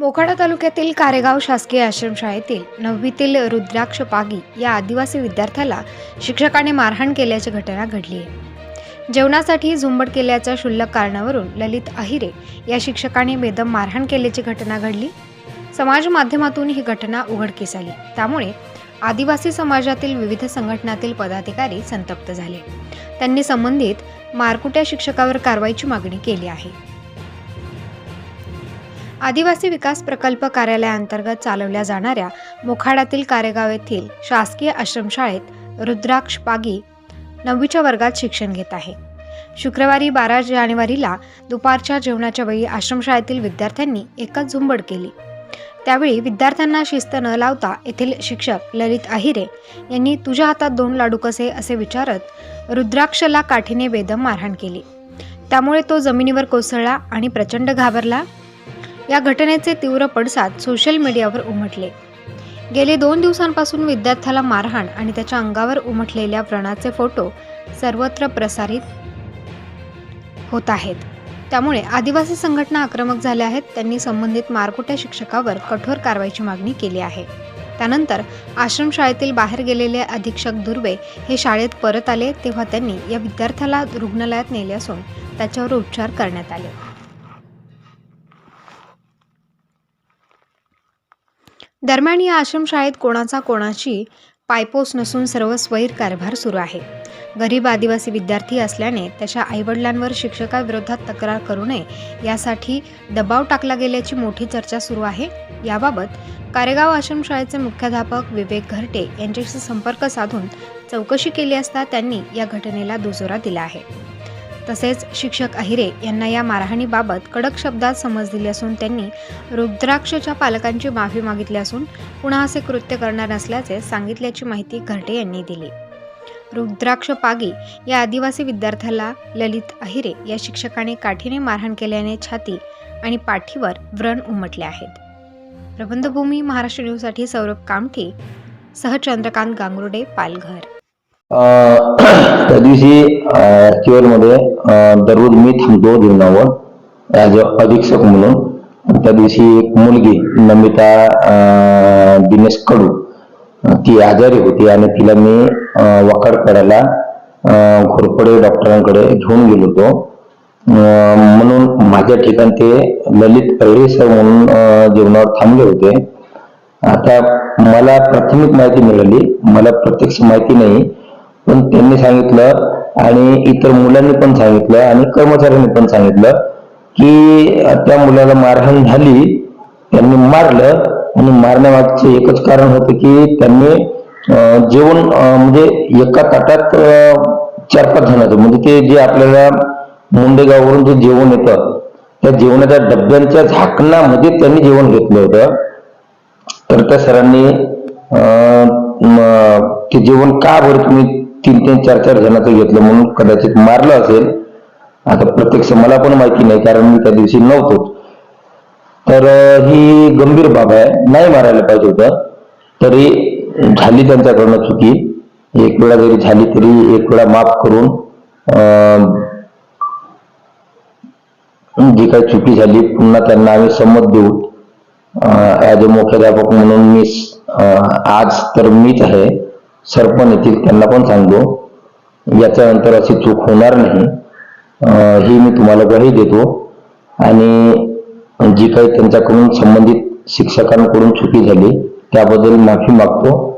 मोखाडा तालुक्यातील कारेगाव शासकीय आश्रमशाळेतील नववीतील रुद्राक्ष पागी या आदिवासी विद्यार्थ्याला शिक्षकाने मारहाण केल्याची घटना घडली. आहे जेवणासाठी झुंबड केल्याच्या क्षुल्लक कारणावरून ललित अहिरे या शिक्षकाने बेदम मारहाण केल्याची घटना घडली. समाज माध्यमातून ही घटना उघडकीस आली. त्यामुळे आदिवासी समाजातील विविध संघटनातील पदाधिकारी संतप्त झाले. त्यांनी संबंधित मारकुट्या शिक्षकावर कारवाईची मागणी केली आहे. आदिवासी विकास प्रकल्प कार्यालयाअंतर्गत चालवल्या जाणाऱ्या मोखाड्यातील कारेगाव येथील शासकीय आश्रमशाळेत रुद्राक्ष पागी नववीच्या वर्गात शिक्षण घेत आहे. शुक्रवारी बारा जानेवारीला दुपारच्या जेवणाच्या वेळी आश्रमशाळेतील विद्यार्थ्यांनी एकच झुंबड केली. त्यावेळी विद्यार्थ्यांना शिस्त न लावता येथील शिक्षक ललित अहिरे यांनी तुझ्या हातात दोन लाडू कसे असे विचारत रुद्राक्षला काठीने बेदम मारहाण केली. त्यामुळे तो जमिनीवर कोसळला आणि प्रचंड घाबरला. या घटनेचे तीव्र पडसाद सोशल मीडियावर उमटले. गेले दोन दिवसांपासून विद्यार्थ्याला मारहाण आणि त्याच्या अंगावर उमटलेल्या व्रणाचे फोटो सर्वत्र प्रसारित होत आहेत. त्यामुळे आदिवासी संघटना आक्रमक झाल्या आहेत. त्यांनी संबंधित मारकुट्या शिक्षकावर कठोर कारवाईची मागणी केली आहे. त्यानंतर आश्रमशाळेतील बाहेर गेलेले अधीक्षक दुर्वे हे शाळेत परत आले तेव्हा त्यांनी या विद्यार्थ्याला रुग्णालयात नेले असून त्याच्यावर उपचार करण्यात आले. दरम्यान या आश्रमशाळेत कोणाचा कोणाची पायपोस नसून सर्व स्वैर कारभार सुरू आहे. गरीब आदिवासी विद्यार्थी असल्याने त्याच्या आईवडिलांवर शिक्षकाविरोधात तक्रार करू नये यासाठी दबाव टाकला गेल्याची मोठी चर्चा सुरू आहे. याबाबत कारेगाव आश्रमशाळेचे मुख्याध्यापक विवेक घरटे यांच्याशी संपर्क साधून चौकशी केली असता त्यांनी या घटनेला दुजोरा दिला आहे. तसेच शिक्षक अहिरे यांना या मारहाणीबाबत कडक शब्दात समज दिली असून त्यांनी रुद्राक्षच्या पालकांची माफी मागितली असून पुन्हा असे कृत्य करणार नसल्याचे सांगितल्याची माहिती घरटे यांनी दिली. रुद्राक्ष पागी या आदिवासी विद्यार्थ्याला ललित अहिरे या शिक्षकाने काठीने मारहाण केल्याने छाती आणि पाठीवर व्रण उमटले आहेत. प्रबंधभूमी महाराष्ट्र न्यूजसाठी सौरभ कामठी सह चंद्रकांत गांगुर्डे पालघर. त्या दिवशी मध्ये दररोज मी थांबतो जीवनावर ॲज अ अधीक्षक म्हणून. त्या दिवशी एक मुलगी नमिता दिनेश कडू ती आजारी होती आणि तिला मी अं, वाकड करायला घोरपडे डॉक्टरांकडे घेऊन गेलो होतो. म्हणून माझ्या ठिकाण ते ललित सर म्हणून जीवनावर थांबले होते. आता मला प्राथमिक माहिती मिळाली. मला प्रत्यक्ष माहिती नाही. पण त्यांनी सांगितलं आणि इतर मुलांनी पण सांगितलं आणि कर्मचाऱ्यांनी पण सांगितलं की त्या मुलाला मारहाण झाली त्यांनी मारलं आणि मारण्यामागचे एकच कारण होतं की त्यांनी जेवण म्हणजे एका ताटात चार पाच जणांचं म्हणजे ते जे आपल्याला मुंडेगाववरून जे जेवण येतं त्या जेवणाच्या डब्यांच्या झाकणामध्ये त्यांनी जेवण घेतलं होतं. तर त्या सरांनी ते जेवण का बरं तुम्ही तीन तीन चार चार जणांचं घेतलं म्हणून कदाचित मारलं असेल. आता प्रत्यक्ष मला पण माहिती नाही कारण मी त्या दिवशी नव्हतोच तर ही गंभीर बाब आहे. नाही मारायला पाहिजे होतं. तरी झाली त्यांच्याकडनं चुकी. एक वेळा जरी झाली तरी एक वेळा माफ करून जी काही चुकी झाली पुन्हा त्यांना आम्ही संमत देऊ. ॲज अ मुख्याध्यापक म्हणून मी आज तर मीच आहे. सरपण येतील त्यांना पण सांगतो याच्यानंतर अशी चूक होणार नाही. ही मी तुम्हाला ग्वाही देतो. आणि जी काही त्यांच्याकडून संबंधित शिक्षकांकडून चुकी झाली त्याबद्दल माफी मागतो.